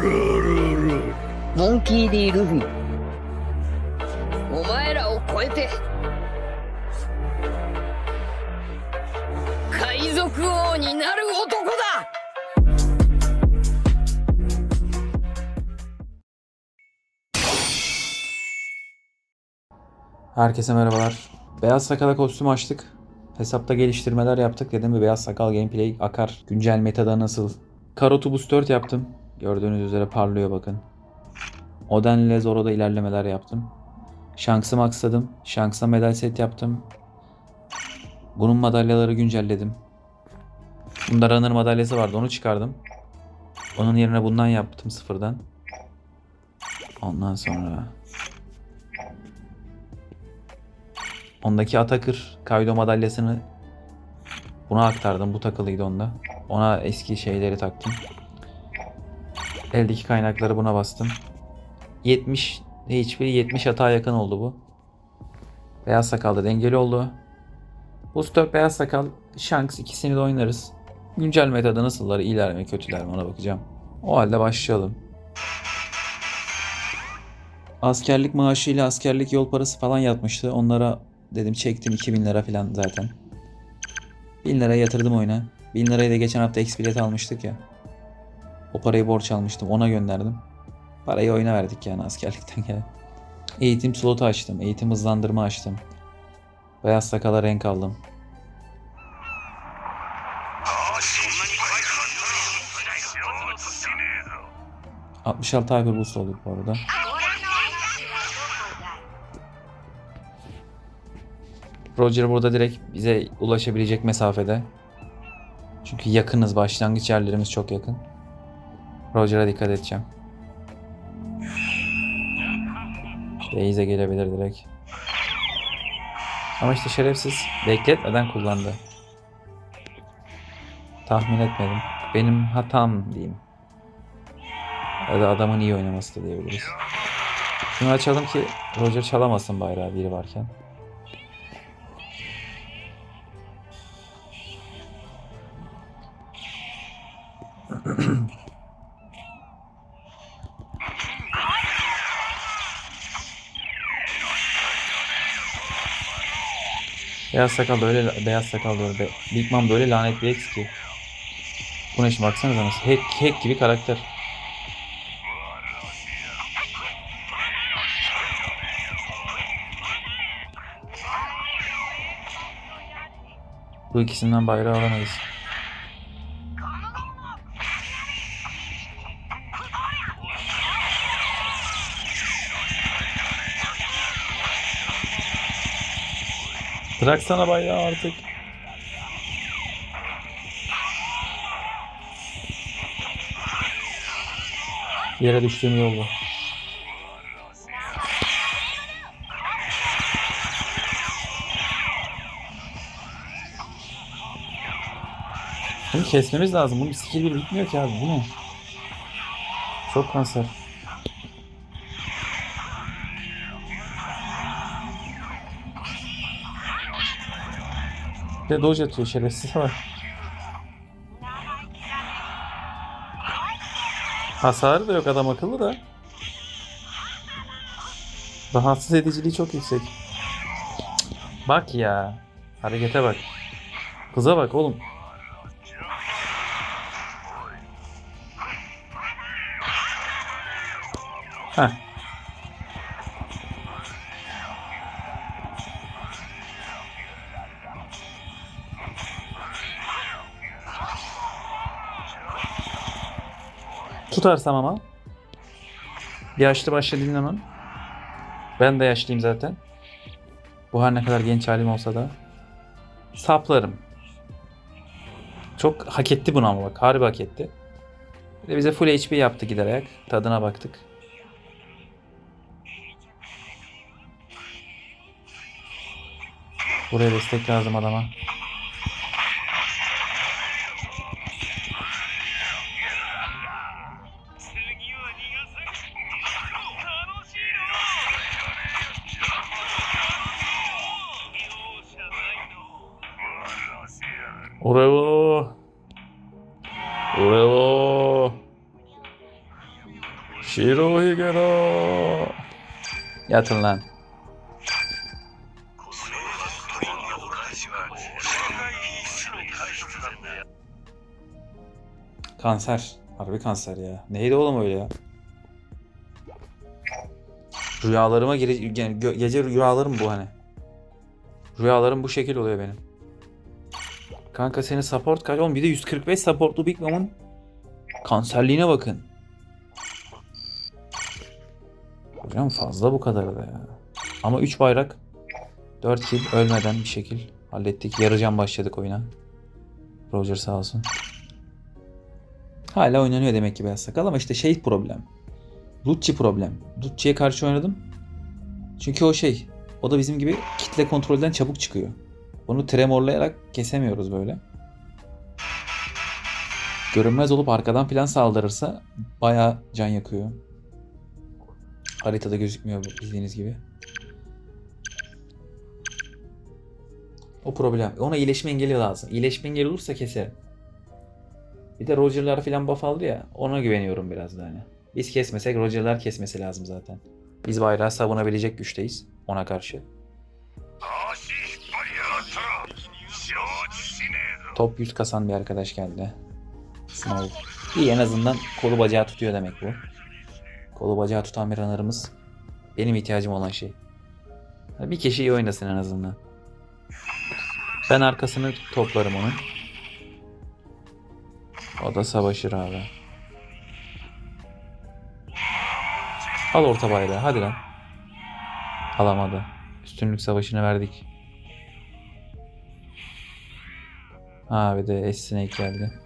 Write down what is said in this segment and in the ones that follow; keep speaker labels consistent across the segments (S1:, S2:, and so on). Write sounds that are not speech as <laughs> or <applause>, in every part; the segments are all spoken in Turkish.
S1: モンキー・ディ・ルフィお前らを超えて海賊王になる男だ
S2: Herkese merhabalar. Beyaz Sakal'a kostüm açtık. Hesapta geliştirmeler yaptık. Dedim bir Beyaz Sakal gameplay akar. Güncel metada nasıl? Karotubus 4 yaptım. Gördüğünüz üzere parlıyor bakın. Oden ile Zoro'da ilerlemeler yaptım. Shanks'ı maxladım. Shanks'a medal set yaptım. Bunun madalyaları güncelledim. Bunda runner madalyası vardı onu çıkardım. Onun yerine bundan yaptım sıfırdan. Ondan sonra Ondaki Atakır Kaido madalyasını buna aktardım. Bu takılıydı onda. Ona eski şeyleri taktım. Eldeki kaynakları buna bastım. 70 hiçbiri 70 hata yakın oldu bu. Beyaz sakalda dengeli oldu. Booster beyaz sakal Shanks ikisini de oynarız. Güncel metada nasıllar, iyiler mi, kötüler mi ona bakacağım. O halde başlayalım. Askerlik maaşıyla askerlik yol parası falan yatmıştı. Onlara dedim çektim 2000 lira falan zaten. 1000 lira yatırdım oyuna. 1000 lirayı da geçen hafta X bilet almıştık ya. O parayı borç almıştım ona gönderdim. Parayı oyuna verdik yani askerlikten gelen. Eğitim slotu açtım. Eğitim hızlandırma açtım. Beyaz sakala renk aldım. ...66 hyper boost olduk bu arada. Roger burada direkt bize ulaşabilecek mesafede. Çünkü yakınız. Başlangıç yerlerimiz çok yakın. Roger'a dikkat edeceğim. Beyze gelebilir direkt. Ama işte şerefsiz bekletmeden kullandı. Tahmin etmedim. Benim hatam diyeyim. Ya da adamın iyi oynaması da diyebiliriz. Şunu açalım ki Roger çalamasın bayrağı biri varken. Beyaz sakal böyle beyaz sakal böyle be, Big Mom böyle lanetli ex ki. Bu ne şimdi baksanıza nasıl hack, hack gibi karakter. Bu ikisinden bayrağı alamayız. Bıraksana bayrağı artık. Yere düştüğüm iyi oldu. Bunu kesmemiz lazım. Bunun skill bir bitmiyor ki abi. Bu ne? Çok kanser. De dodge atıyor şerefsiz var. Hasarı da yok adam akıllı da. Rahatsız ediciliği çok yüksek. Bak ya. Harekete bak. Kıza bak oğlum. Heh. Tutarsam ama. Yaşlı başlı dinlemem. Ben de yaşlıyım zaten. Bu her ne kadar genç halim olsa da. Saplarım. Çok hak etti bunu ama bak. Harbi hak etti. Bir de bize full HP yaptı giderek. Tadına baktık. Buraya destek lazım adama. Shirohigero. Yatın lan. Kanser. Harbi kanser ya. Neydi oğlum öyle ya? Rüyalarıma gire yani gö- gece rüyalarım bu hani. Rüyalarım bu şekil oluyor benim. Kanka senin support kaç? Oğlum bir de 145 supportlu Big Mom'un kanserliğine bakın. Hocam fazla bu kadar da ya. Ama 3 bayrak 4 kill ölmeden bir şekil hallettik. Yarı can başladık oyuna. Roger sağ olsun. Hala oynanıyor demek ki Beyaz Sakal ama işte şey problem. Lucci problem. Lucci'ye karşı oynadım. Çünkü o şey. O da bizim gibi kitle kontrolden çabuk çıkıyor. Onu tremorlayarak kesemiyoruz böyle. Görünmez olup arkadan plan saldırırsa bayağı can yakıyor. Haritada gözükmüyor bildiğiniz gibi. O problem. Ona iyileşme engeli lazım. İyileşme engeli olursa keserim. Bir de Roger'lar falan buff aldı ya. Ona güveniyorum biraz da hani. Biz kesmesek Roger'lar kesmesi lazım zaten. Biz bayrağı savunabilecek güçteyiz ona karşı. Top 100 kasan bir arkadaş geldi. Small. İyi en azından kolu bacağı tutuyor demek bu. Kolu bacağı tutan bir runner'ımız benim ihtiyacım olan şey. Bir kişi iyi oynasın en azından. Ben arkasını toplarım onun. O da savaşır abi. Al orta bayrağı hadi lan. Alamadı. Üstünlük savaşını verdik. Ha bir de S-Snake geldi.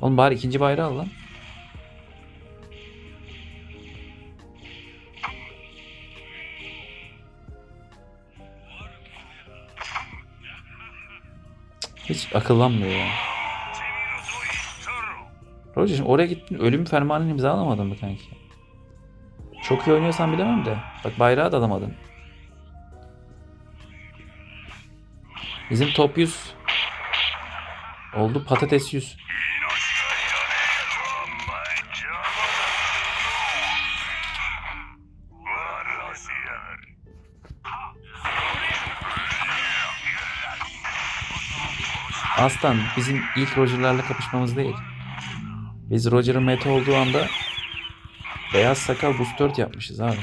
S2: Oğlum bari ikinci bayrağı al lan. Hiç akıllanmıyor ya. Roger'cim oraya gittin ölüm fermanını imzalamadın mı kanki? Çok iyi oynuyorsan bilemem de. Bak bayrağı da alamadın. Bizim top 100 oldu patates 100. Aslan bizim ilk Roger'larla kapışmamız değil. Biz Roger'ın meta olduğu anda beyaz sakal boost 4 yapmışız abi.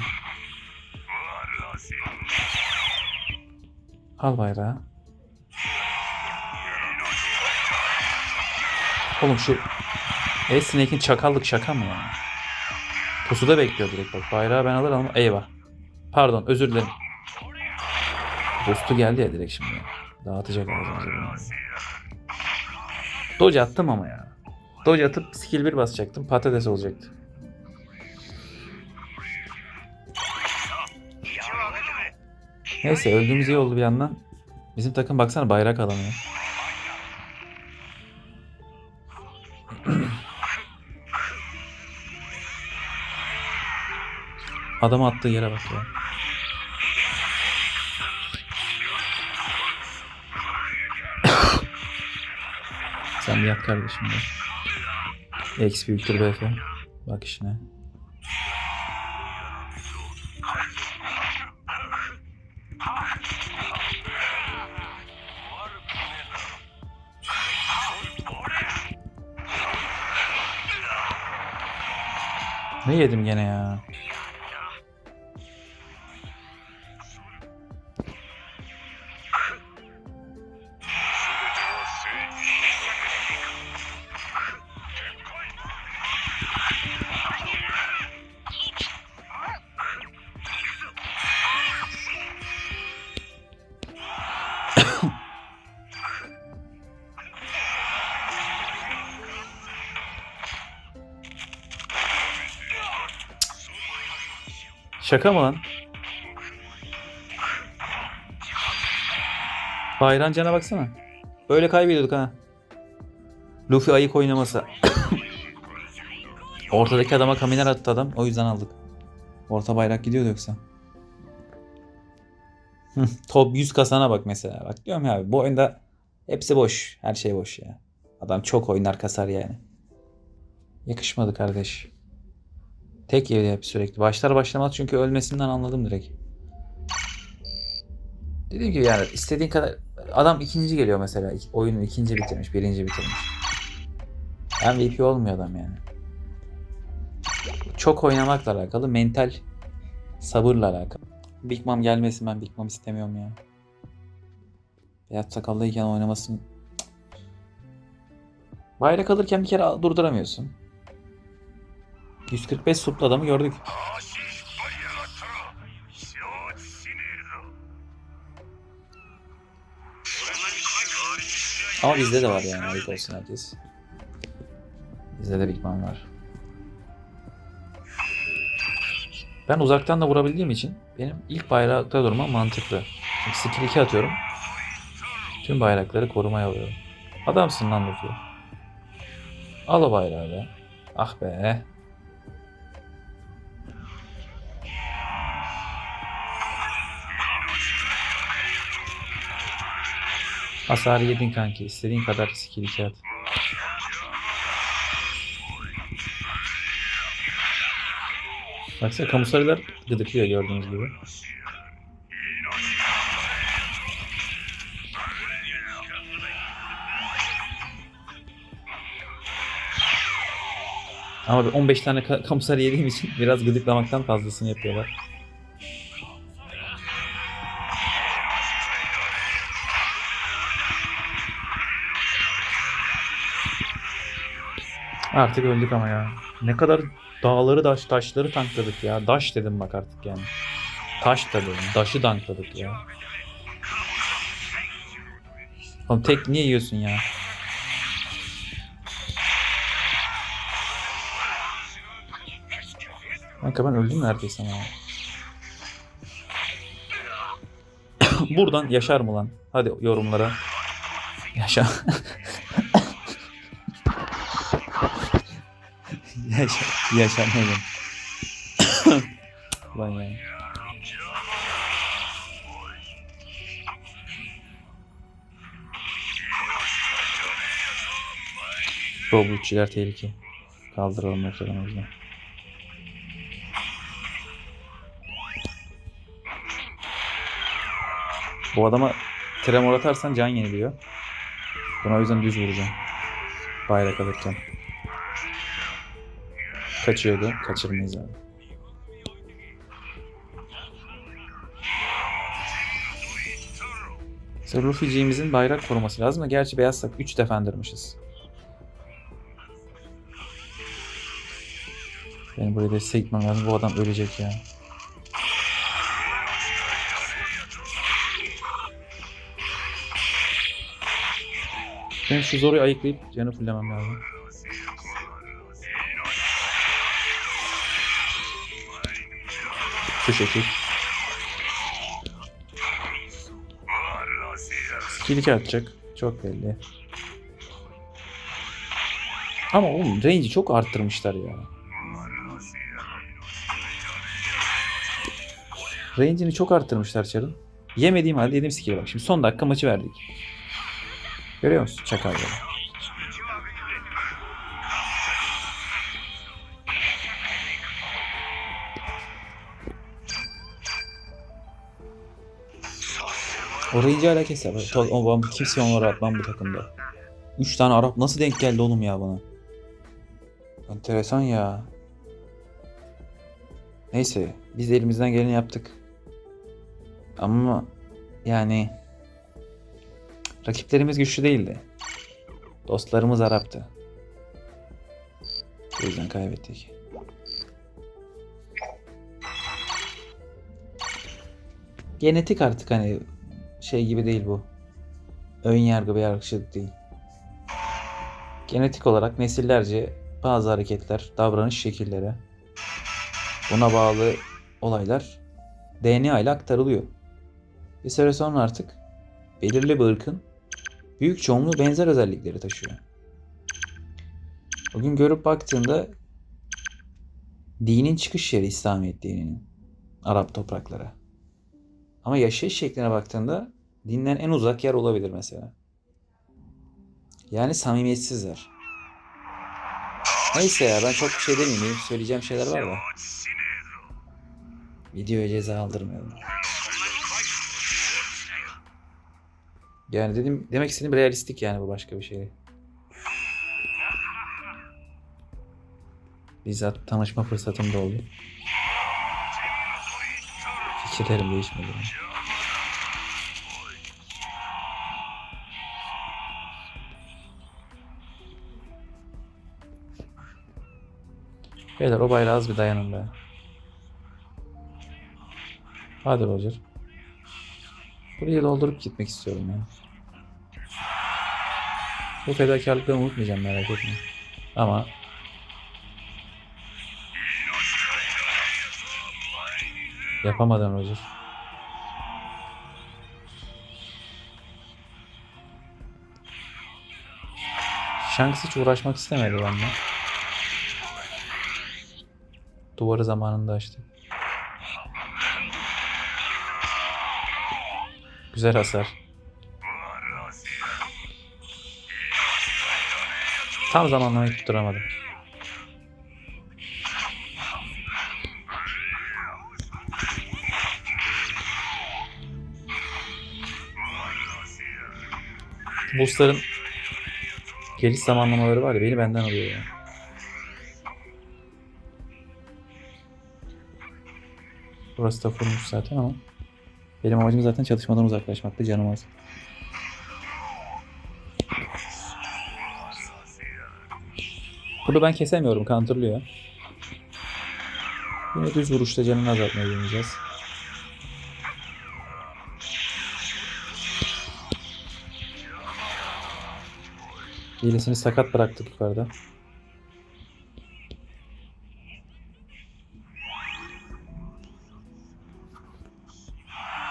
S2: Al bayrağı. Oğlum şu S-Snake'in çakallık şaka mı ya? Pusuda bekliyor direkt bak. Bayrağı ben alırım ama eyvah. Pardon özür dilerim. Boost'u geldi ya direkt şimdi. Dağıtacak ağzımıza Dodge attım ama ya. Dodge atıp skill 1 basacaktım. Patates olacaktı. Neyse öldüğümüz iyi oldu bir yandan. Bizim takım baksana bayrak alamıyor. <clears throat> Adam attığı yere bak ya. Sen bir yat kardeşim de. X büyüktür BF. Bak işine. Ne yedim gene ya? Şaka mı lan? Bayran cana baksana. Böyle kaybediyorduk ha. Luffy ayık oynaması. <coughs> Ortadaki adama kaminer attı adam. O yüzden aldık. Orta bayrak gidiyordu yoksa. Top 100 kasana bak mesela. Bak diyorum ya bu oyunda hepsi boş. Her şey boş ya. Adam çok oynar kasar yani. Yakışmadı kardeş. Tek yedi hep sürekli. Başlar başlamaz çünkü ölmesinden anladım direkt. Dediğim gibi yani istediğin kadar adam ikinci geliyor mesela. Oyunu ikinci bitirmiş, birinci bitirmiş. MVP olmuyor adam yani. Çok oynamakla alakalı, mental sabırla alakalı. Big Mom gelmesin ben Big Mom istemiyorum ya. Beyaz sakallıyken oynamasın. Bayrak alırken bir kere durduramıyorsun. 145 suplu adamı gördük. Ama bizde de var yani ayıp olsun herkes. Bizde de Big Man var. Ben uzaktan da vurabildiğim için benim ilk bayrakta durmam mantıklı. Çünkü skill 2 atıyorum. Tüm bayrakları korumaya alıyorum. Adamsın lan Luffy. Al o bayrağı be. Ah be. Hasarı yedin kanki. İstediğin kadar skill 2 at. Baksana kamusarılar gıdıklıyor gördüğünüz gibi. Ama bir 15 tane ka- kamusarı yediğim için biraz gıdıklamaktan fazlasını yapıyorlar. Artık öldük ama ya. Ne kadar dağları daş taşları tankladık ya. Daş dedim bak artık yani. Taş da dedim. Daşı tankladık ya. Oğlum tek niye yiyorsun ya? Kanka ben öldüm neredeyse ama. <coughs> Buradan yaşar mı lan? Hadi yorumlara. Yaşa. <laughs> Yaşa. Yaşamadım. Lan <coughs> ya. Robotçiler tehlike. Kaldıralım ortadan o yüzden. Bu adama tremor atarsan can yeniliyor. Buna o yüzden düz vuracağım. Bayrak alırken. Kaçıyordu. Kaçırmayız abi. Luffy'ciğimizin bayrak koruması lazım da gerçi beyazsak 3 defendermışız. Benim buraya destek gitmem lazım. Bu adam ölecek ya. Ben şu zoru ayıklayıp canı fullemem lazım. Şu şekil. Skill 2 atacak. Çok belli. Ama oğlum range'i çok arttırmışlar ya. Range'ini çok arttırmışlar Char'ın. Yemediğim halde yedim skill'e bak. Şimdi son dakika maçı verdik. Görüyor musun çakalları? O range'i alakası ya. To- O, ben kimse onları atmam bu takımda. 3 tane Arap nasıl denk geldi oğlum ya bana? Enteresan ya. Neyse biz elimizden geleni yaptık. Ama yani rakiplerimiz güçlü değildi. Dostlarımız Arap'tı. O yüzden kaybettik. Genetik artık hani şey gibi değil bu. Ön yargı ve yargıçlık değil. Genetik olarak nesillerce bazı hareketler, davranış şekilleri buna bağlı olaylar DNA ile aktarılıyor. Bir süre sonra artık belirli bir ırkın büyük çoğunluğu benzer özellikleri taşıyor. Bugün görüp baktığında dinin çıkış yeri İslamiyet dininin. Arap toprakları. Ama yaşayış şekline baktığında dinden en uzak yer olabilir mesela. Yani samimiyetsizler. Neyse ya ben çok bir şey demeyeyim. Söyleyeceğim şeyler var da. Videoya ceza aldırmayalım. Yani dedim demek istediğim realistik yani bu başka bir şey. Bizzat tanışma fırsatım da oldu. Fikirlerim değişmedi. Beyler o bayrağı az bir dayanın be. Hadi Roger. Burayı doldurup gitmek istiyorum ya. Bu fedakarlıkları unutmayacağım merak etme. Ama Yapamadan Roger. Shanks hiç uğraşmak istemedi benden. Duvarı zamanında açtı. Güzel hasar. Tam zamanlamayı tutturamadım. Boostların geliş zamanlamaları var ya beni benden alıyor ya. Burası da kurmuş zaten ama benim amacım zaten çalışmadan uzaklaşmaktı canım az. Bunu ben kesemiyorum counterlıyor. Yine düz vuruşta canını azaltmayı deneyeceğiz. Hilesini sakat bıraktık yukarıda.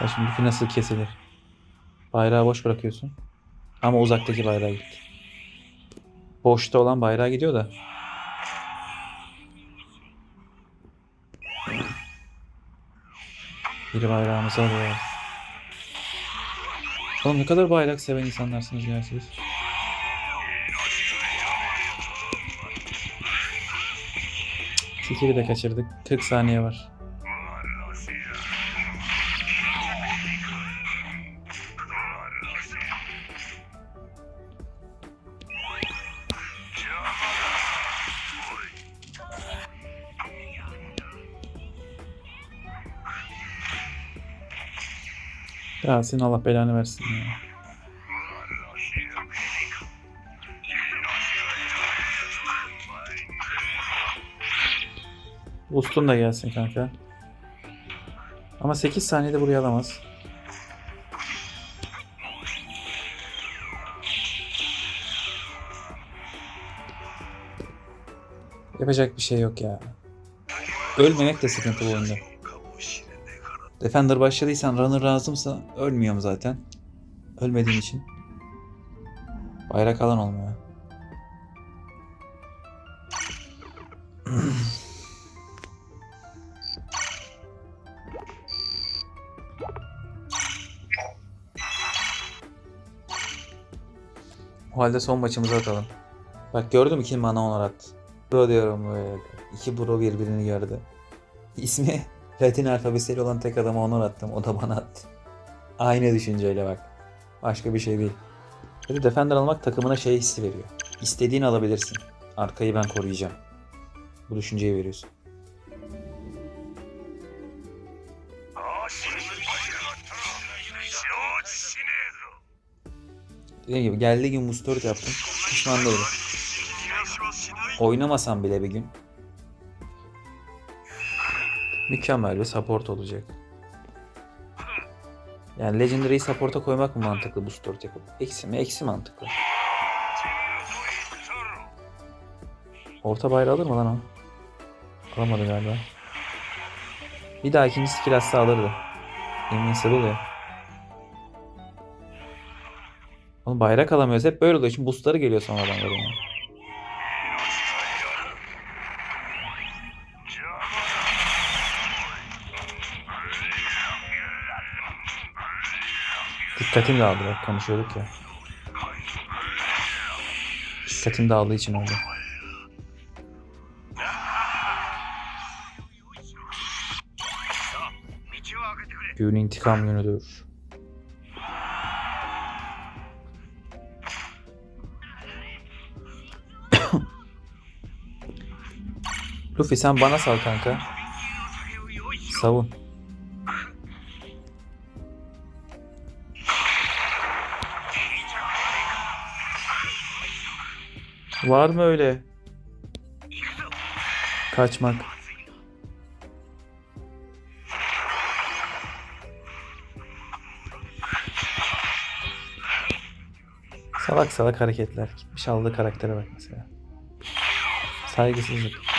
S2: Ya şimdi bu nasıl kesilir? Bayrağı boş bırakıyorsun. Ama uzaktaki bayrağa gitti. Boşta olan bayrağa gidiyor da. Biri bayrağımızı alıyor. Oğlum ne kadar bayrak seven insanlarsınız ya. Fikri de kaçırdık. 40 saniye var. Ya senin Allah belanı versin ya. Ustun da gelsin kanka. Ama 8 saniyede buraya alamaz. Yapacak bir şey yok ya. Ölmemek de sıkıntı bu oyunda. Defender başladıysan runner lazımsa ölmüyorum zaten. Ölmediğim için. Bayrak alan olmuyor. O halde son maçımızı atalım. Bak gördün mü kim bana onur attı. Bro diyorum böyle. İki bro birbirini gördü. İsmi <laughs> Latin alfabesiyle olan tek adama onur attım. O da bana attı. Aynı düşünceyle bak. Başka bir şey değil. Böyle Defender almak takımına şey hissi veriyor. İstediğini alabilirsin. Arkayı ben koruyacağım. Bu düşünceyi veriyorsun. Dediğim gibi geldiği gün Mustard yaptım. Pişman değilim. Oynamasam bile bir gün mükemmel bir support olacak. Yani Legendary'i support'a koymak mı mantıklı bu store yapıp? Eksi mi? Eksi mantıklı. Orta bayrağı alır mı lan o? Alamadı galiba. Bir daha ikinci skill atsa alırdı. Invincible ya. Oğlum bayrak alamıyoruz. Hep böyle oluyor. Şimdi boostları geliyor sonra adamların. Yani. Dikkatim dağıldı bak konuşuyorduk ya. Dikkatim dağıldığı için oldu. Büyünün intikam yönüdür. Luffy sen bana sal kanka. Savun. Var mı öyle? Kaçmak. Salak salak hareketler. Gitmiş aldığı karaktere bak mesela. Saygısızlık.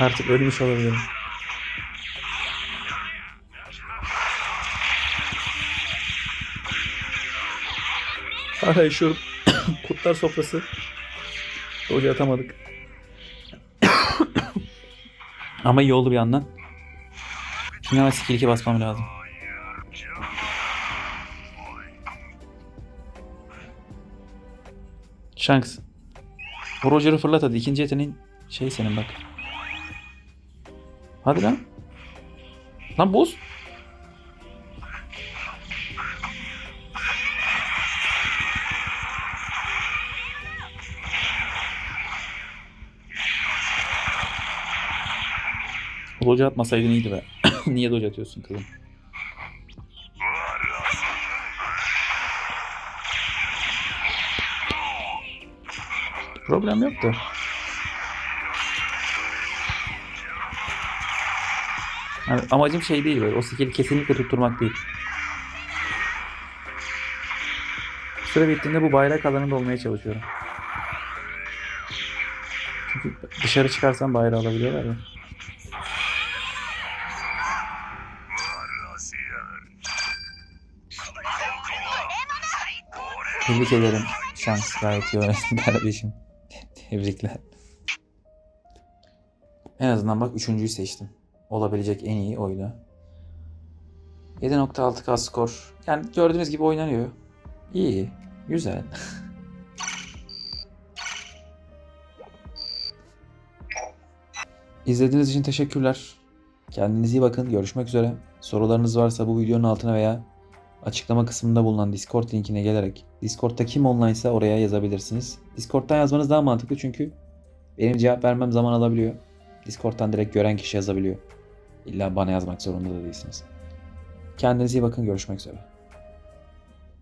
S2: Artık ölmüş olabilirim. Hala yaşıyorum. <coughs> Kurtlar sofrası. Doja atamadık. <coughs> Ama iyi oldu bir yandan. Şimdi hemen skill 2 basmam lazım. Shanks. Roger'ı fırlat hadi. İkinci yeteneğin şey senin bak. Hadi lan. Lan boz. Doca atmasaydın iyiydi be. <coughs> Niye doca atıyorsun kızım? Problem yoktu. Yani amacım şey değil böyle. O skill'i kesinlikle tutturmak değil. Süre bittiğinde bu bayrak alanında olmaya çalışıyorum. Çünkü dışarı çıkarsam bayrağı alabiliyorlar ya. Tebrik ederim. Şans gayet iyi oynadın <laughs> kardeşim. Tebrikler. En azından bak üçüncüyü seçtim. Olabilecek en iyi oydu. 7.6k skor. Yani gördüğünüz gibi oynanıyor. İyi. Güzel. <laughs> İzlediğiniz için teşekkürler. Kendinize iyi bakın. Görüşmek üzere. Sorularınız varsa bu videonun altına veya açıklama kısmında bulunan Discord linkine gelerek Discord'da kim online ise oraya yazabilirsiniz. Discord'dan yazmanız daha mantıklı çünkü benim cevap vermem zaman alabiliyor. Discord'dan direkt gören kişi yazabiliyor. İlla bana yazmak zorunda da değilsiniz. Kendinize iyi bakın. Görüşmek üzere.